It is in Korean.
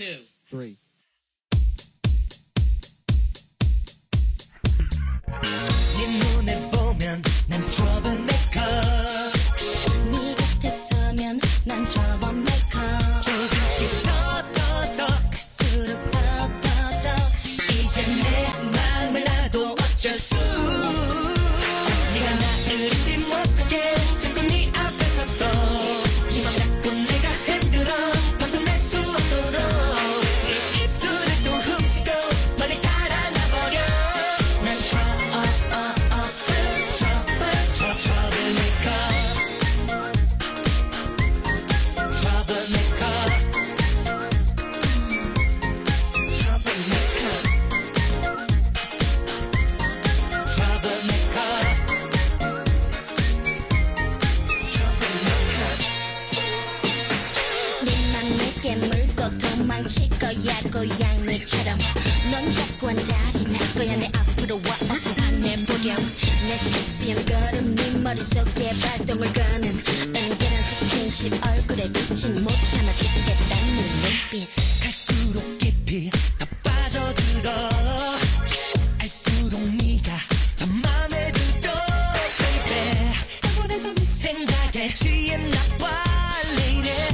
two. three. 쉽게 물고 도망칠 거야 고양이처럼. 넌 약관 달이 날 거야 내 앞으로 와 어서 안내보렴. 내 섹시한 걸음 네 머릿속에 발동을 거는 은근한 스킨십 얼굴에 비친 모자마 짓겠다는 눈빛. 갈수록 깊이 더 빠져들어. 알수록 네가 더 맘에 들어 baby. 아무래도 네 생각에 취했나 봐 lady.